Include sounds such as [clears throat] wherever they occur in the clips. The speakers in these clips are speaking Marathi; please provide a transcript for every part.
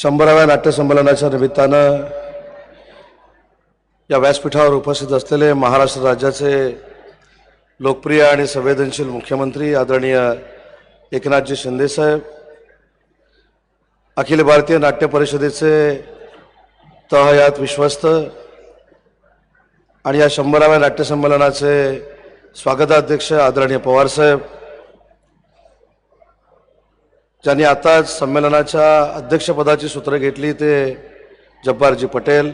शंभराव्या नाट्यसंमेलनाच्या निमित्तानं या व्यासपीठावर उपस्थित असलेले महाराष्ट्र राज्याचे लोकप्रिय आणि संवेदनशील मुख्यमंत्री आदरणीय एकनाथजी शिंदेसाहेब अखिल भारतीय नाट्य परिषदेचे तहयात विश्वस्त आणि या शंभराव्या नाट्यसंमेलनाचे स्वागताध्यक्ष आदरणीय पवारसाहेब ज्यांनी आताच संमेलनाच्या अध्यक्षपदाची सूत्र घेतली ते जब्बारजी पटेल.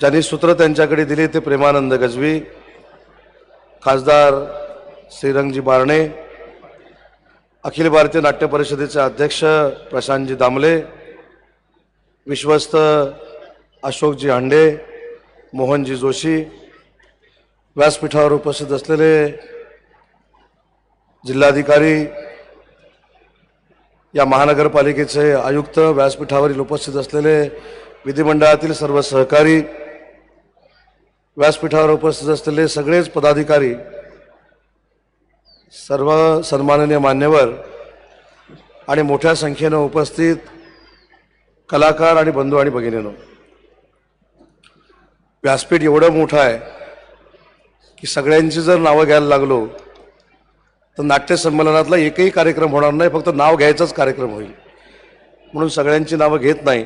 ज्यांनी सूत्र त्यांच्याकडे दिली ते प्रेमानंद गजवी खासदार श्रीरंगजी बारणे अखिल भारतीय नाट्य परिषदेचे अध्यक्ष प्रशांतजी दामले विश्वस्त अशोकजी हांडे मोहनजी जोशी व्यासपीठावर उपस्थित असलेले जिल्हाधिकारी या महानगरपालिकेचे आयुक्त व्यासपीठावरील उपस्थित असलेले विधिमंडळातील सर्व सहकारी व्यासपीठावर उपस्थित असलेले सगळेच पदाधिकारी सर्व सन्माननीय मान्यवर आणि मोठ्या संख्येनं उपस्थित कलाकार आणि बंधू आणि भगिनीनं व्यासपीठ एवढं मोठं आहे की सगळ्यांची जर नावं घ्यायला लागलो तर नाट्यसंमेलनातला एकही कार्यक्रम होणार नाही फक्त नाव घ्यायचाच कार्यक्रम होईल. म्हणून सगळ्यांची नावं घेत नाही.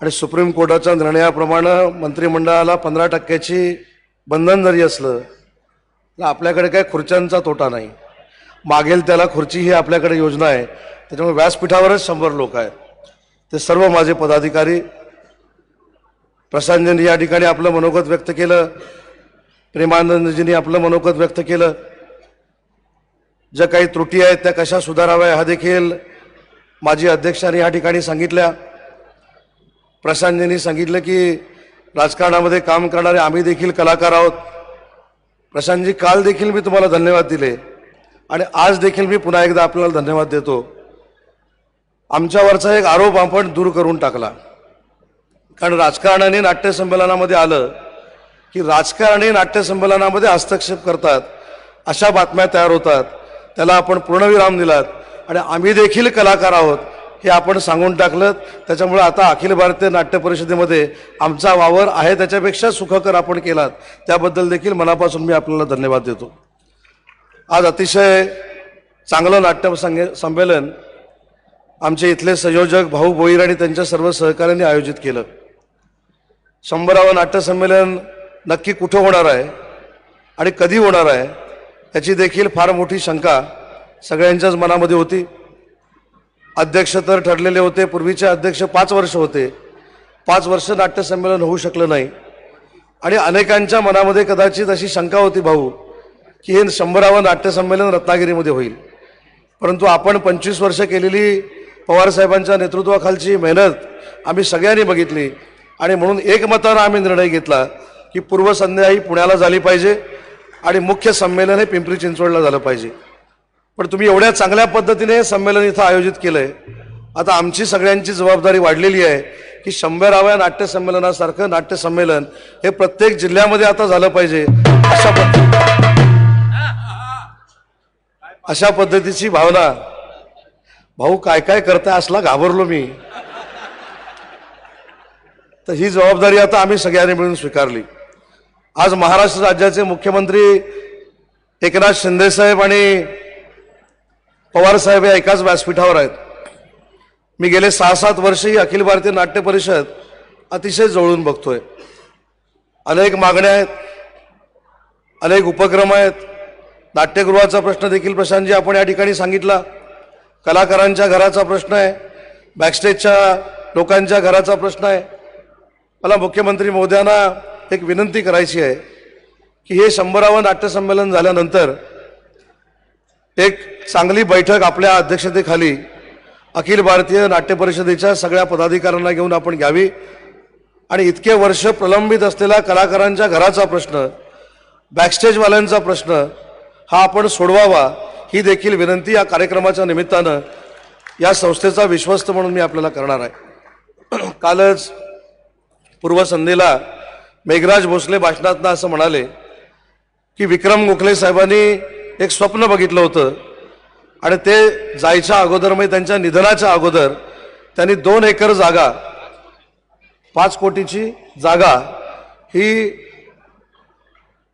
आणि सुप्रीम कोर्टाच्या निर्णयाप्रमाणे मंत्रिमंडळाला पंधरा टक्क्याची बंधन जरी असलं तर आपल्याकडे काय खुर्च्यांचा तोटा नाही. मागेल त्याला खुर्ची ही आपल्याकडे योजना आहे. त्याच्यामुळे व्यासपीठावरच शंभर लोक आहेत. ते सर्व माझे पदाधिकारी. प्रशांतजींनी या ठिकाणी आपलं मनोगत व्यक्त केलं. प्रेमानंदजींनी आपलं मनोगत व्यक्त केलं. ज्या काही त्रुटी आहेत त्या कशा सुधाराव्या हा देखील माजी अध्यक्षांनी या ठिकाणी सांगितल्या. प्रशांतजींनी सांगितलं की राजकारणामध्ये काम करणारे आम्ही देखील कलाकार आहोत. प्रशांतजी काल देखील मी तुम्हाला धन्यवाद दिले. आणि आज देखील मी पुन्हा एकदा आपल्याला धन्यवाद देतो. आमच्यावरचा एक आरोप आपण दूर करून टाकला. कारण राजकारणाने नाट्यसंमेलनामध्ये आलं की राजकारणी नाट्यसंमेलनामध्ये हस्तक्षेप करतात अशा बातम्या तयार होतात. त्याला आपण पूर्णविराम दिलात. आणि आम्ही देखील कलाकार आहोत हे आपण सांगून टाकलं त्याच्यामुळे आता अखिल भारतीय नाट्य परिषदेमध्ये आमचा वावर आहे त्याच्यापेक्षा सुखकर आपण केलात. त्याबद्दल देखील मनापासून मी आपल्याला धन्यवाद देतो. आज अतिशय चांगलं नाट्य संगे संमेलन आमचे इथले संयोजक भाऊ बोईर आणि त्यांच्या सर्व सहकाऱ्यांनी आयोजित केलं. शंभरावं नाट्यसंमेलन नक्की कुठं होणार आहे आणि कधी होणार आहे? याची देखील फार मोठी शंका सगळ्यांच्याच मनामध्ये होती. अध्यक्ष तर ठरलेले होते पूर्वीचे अध्यक्ष पाच वर्ष होते. पाच वर्ष नाट्यसंमेलन होऊ शकलं नाही. आणि अनेकांच्या मनामध्ये कदाचित अशी शंका होती भाऊ की हे शंभरावं नाट्यसंमेलन रत्नागिरीमध्ये होईल. परंतु आपण पंचवीस वर्ष केलेली पवारसाहेबांच्या नेतृत्वाखालची मेहनत आम्ही सगळ्यांनी बघितली. आणि म्हणून एकमतानं आम्ही निर्णय घेतला की पूर्वसंध्या ही पुण्याला झाली पाहिजे. आणि मुख्य संमेलन हे पिंपरी चिंचवडला झालं पाहिजे. पण तुम्ही एवढ्या चांगल्या पद्धतीने हे संमेलन इथं आयोजित केलंय. आता आमची सगळ्यांची जबाबदारी वाढलेली आहे की शंभराव्या नाट्यसंमेलनासारखं नाट्यसंमेलन हे प्रत्येक जिल्ह्यामध्ये आता झालं पाहिजे अशा पद्धती अशा पद्धतीची भावना. भाऊ काय काय करताय असला घाबरलो मी. तर ही जबाबदारी आता आम्ही सगळ्यांनी मिळून स्वीकारली. आज महाराष्ट्र राज्याचे मुख्यमंत्री एकनाथ शिंदेसाहेब आणि पवारसाहेब या एकाच व्यासपीठावर आहेत. मी गेले सहा सात वर्ष ही अखिल भारतीय नाट्य परिषद अतिशय जवळून बघतोय. अनेक मागण्या आहेत. अनेक उपक्रम आहेत. नाट्यगृहाचा प्रश्न देखील प्रशांतजी आपण या ठिकाणी सांगितला. कलाकारांच्या घराचा प्रश्न आहे. बॅकस्टेजच्या लोकांच्या घराचा प्रश्न आहे. मला मुख्यमंत्री मोद्यांना एक विनंती करायची आहे की हे शंभरावं नाट्यसंमेलन झाल्यानंतर एक चांगली बैठक आपल्या अध्यक्षतेखाली अखिल भारतीय नाट्य परिषदेच्या सगळ्या पदाधिकाऱ्यांना घेऊन आपण घ्यावी. आणि इतके वर्ष प्रलंबित असलेला कलाकारांच्या घराचा प्रश्न बॅकस्टेजवाल्यांचा प्रश्न हा आपण सोडवावा ही देखील विनंती या कार्यक्रमाच्या निमित्तानं या संस्थेचा विश्वस्त म्हणून मी आपल्याला करणार आहे. [clears throat] कालच पूर्वसंध्येला मेघराज भोसले भाषणातनं असं म्हणाले की विक्रम गोखले साहेबांनी एक स्वप्न बघितलं होतं. आणि ते जायच्या अगोदर म्हणजे त्यांच्या निधनाच्या अगोदर त्यांनी दोन एकर जागा पाच कोटीची जागा ही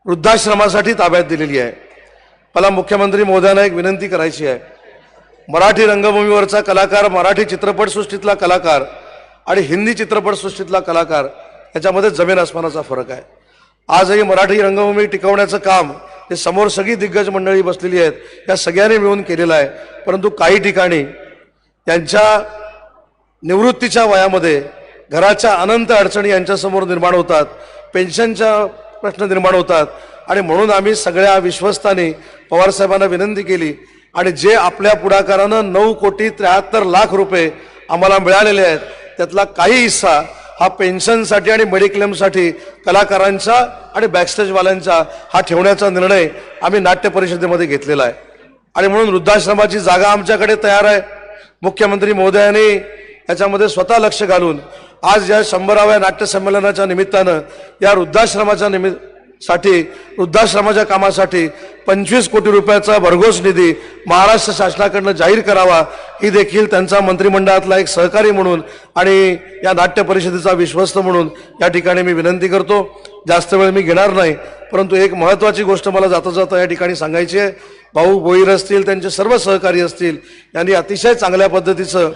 वृद्धाश्रमासाठी ताब्यात दिलेली आहे. मला मुख्यमंत्री मोदयांना एक विनंती करायची आहे. मराठी रंगभूमीवरचा कलाकार मराठी चित्रपटसृष्टीतला कलाकार आणि हिंदी चित्रपटसृष्टीतला कलाकार याच्यामध्ये जमीन आसमानाचा फरक आहे. आजही मराठी रंगभूमी टिकवण्याचं काम हे समोर सगळी दिग्गज मंडळी बसलेली आहेत. या सगळ्यांनी मिळून केलेलं आहे. परंतु काही ठिकाणी त्यांच्या निवृत्तीच्या वयामध्ये घराच्या अनंत अडचणी यांच्यासमोर निर्माण होतात. पेन्शनच्या प्रश्न निर्माण होतात. आणि म्हणून आम्ही सगळ्या विश्वस्तानी पवारसाहेबांना विनंती केली. आणि जे आपल्या पुढाकारानं नऊ कोटी त्र्याहत्तर लाख रुपये आम्हाला मिळालेले आहेत त्यातला काही हिस्सा हा पेन्शनसाठी आणि मेडिक्लेमसाठी कलाकारांचा आणि बॅकस्टेजवाल्यांचा हा ठेवण्याचा निर्णय आम्ही नाट्य परिषदेमध्ये घेतलेला आहे. आणि म्हणून वृद्धाश्रमाची जागा आमच्याकडे तयार आहे. मुख्यमंत्री महोदयांनी याच्यामध्ये स्वतः लक्ष घालून आज या शंभराव्या नाट्यसंमेलनाच्या निमित्तानं या वृद्धाश्रमाच्या निमित्त साठी वृद्धाश्रमाच्या कामासाठी पंचवीस कोटी रुपयाचा भरघोस निधी महाराष्ट्र शासनाकडनं जाहीर करावा ही देखील त्यांचा मंत्रिमंडळातला एक सहकारी म्हणून आणि या नाट्य परिषदेचा विश्वस्त म्हणून या ठिकाणी मी विनंती करतो. जास्त वेळ मी घेणार नाही परंतु एक महत्त्वाची गोष्ट मला जाता जाता या ठिकाणी सांगायची आहे. भाऊ भोईर असतील त्यांचे सर्व सहकारी असतील यांनी अतिशय चांगल्या पद्धतीचं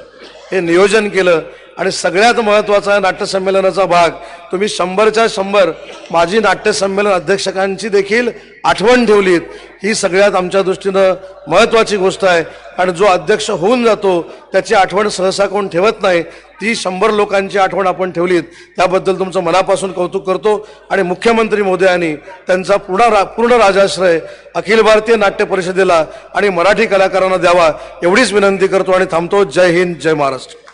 हे नियोजन केलं. आणि सगळ्यात महत्त्वाचा नाट्यसंमेलनाचा भाग तुम्ही शंभरच्या शंभर माझी नाट्यसंमेलन अध्यक्षकांची देखील आठवण ठेवलीत. ही सगळ्यात आमच्या दृष्टीनं महत्त्वाची गोष्ट आहे. आणि जो अध्यक्ष होऊन जातो त्याची आठवण सहसा कोण ठेवत नाही ती शंभर लोकांची आठवण आपण ठेवलीत. त्याबद्दल तुमचं मनापासून कौतुक करतो. आणि मुख्यमंत्री मोदयांनी त्यांचा पूर्ण रा पूर्ण राजाश्रय अखिल भारतीय नाट्य परिषदेला आणि मराठी कलाकारांना द्यावा एवढीच विनंती करतो आणि थांबतो. जय हिंद जय महाराष्ट्र.